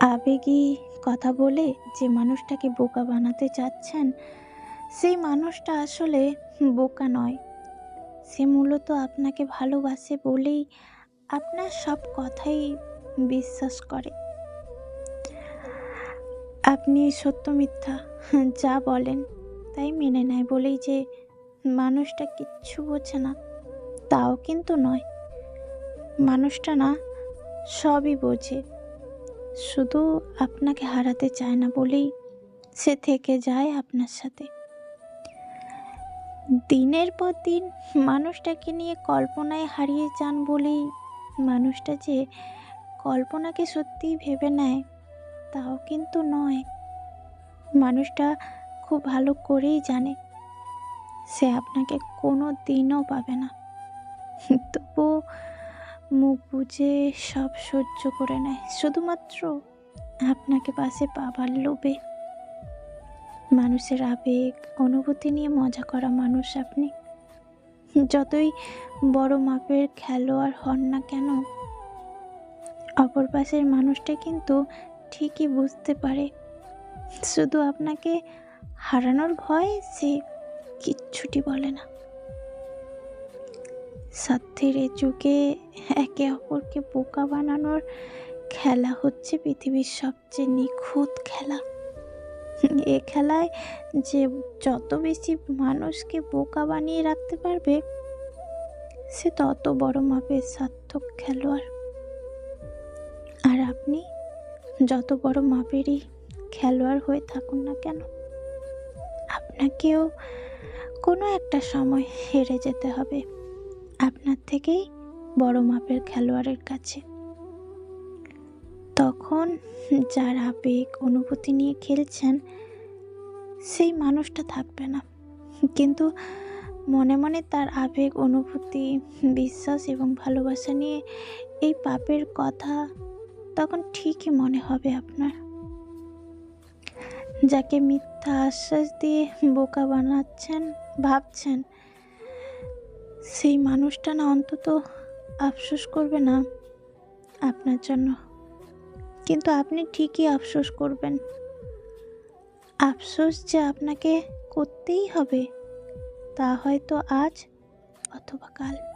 আবেগী কথা বলে যে মানুষটাকে বোকা বানাতে চাচ্ছেন, সেই মানুষটা আসলে বোকা নয়। সে মূলত আপনাকে ভালোবাসে বলেই আপনার সব কথাই বিশ্বাস করে। আপনি সত্য মিথ্যা যা বলেন তাই মেনে নেয় বলেই যে মানুষটা কিচ্ছু বোঝে না, তাও কিন্তু নয়। মানুষটা না, সবই বোঝে। শুধু আপনাকে হারাতে চায় না বলেই সে থেকে যায় আপনার সাথে। দিনের পর দিন মানুষটাকে নিয়ে কল্পনায় হারিয়ে যান বলেই মানুষটা যে কল্পনাকে সত্যিই ভেবে নেয়, তাও কিন্তু নয়। মানুষটা খুব ভালো করেই জানে, সে আপনাকে কোনো দিনও পাবে না। তবুও মুখ বুঝে সব সহ্য করে নেয়। শুধুমাত্র আপনাকে পাশে পাবার লোভে। মানুষের আবেগ, অনুভূতি নিয়ে মজা করা মানুষ আপনি। যতই বড় মাপের খেলোয়াড় হন না কেন, অপর পাশের মানুষটা কিন্তু ঠিকই বুঝতে পারে। শুধু আপনাকে হারানোর ভয় সে কিচ্ছুটি বলে না। স্বার্থের এ যুগে একে অপরকে বোকা বানানোর খেলা হচ্ছে পৃথিবীর সবচেয়ে নিখুঁত খেলা। এ খেলায় যে যত বেশি মানুষকে বোকা বানিয়ে রাখতে পারবে, সে তত বড় মাপের সার্থক খেলোয়াড়। আর আপনি যত বড় মাপেরই খেলোয়াড় হয়ে থাকুন না কেন, আপনাকেও কোনো একটা সময় হেরে যেতে হবে। আপনার থেকেই বড় মাপের খেলোয়াড়ের কাছে। তখন যার আবেগ, অনুভূতি নিয়ে খেলছেন, সেই মানুষটা থাকবে না। কিন্তু মনে মনে তার আবেগ, অনুভূতি, বিশ্বাস এবং ভালোবাসা নিয়ে এই পাপের কথা তখন ঠিকই মনে হবে আপনার। যাকে মিথ্যা আশ্বাস দিয়ে বোকা বানাচ্ছেন, ভাবছেন সেই মানুষটা না অন্তত আফসোস করবে না আপনার জন্য। কিন্তু আপনি ঠিকই আফসোস করবেন। আফসোস যে আপনাকে করতেই হবে, তা হয়তো আজ অথবা কাল।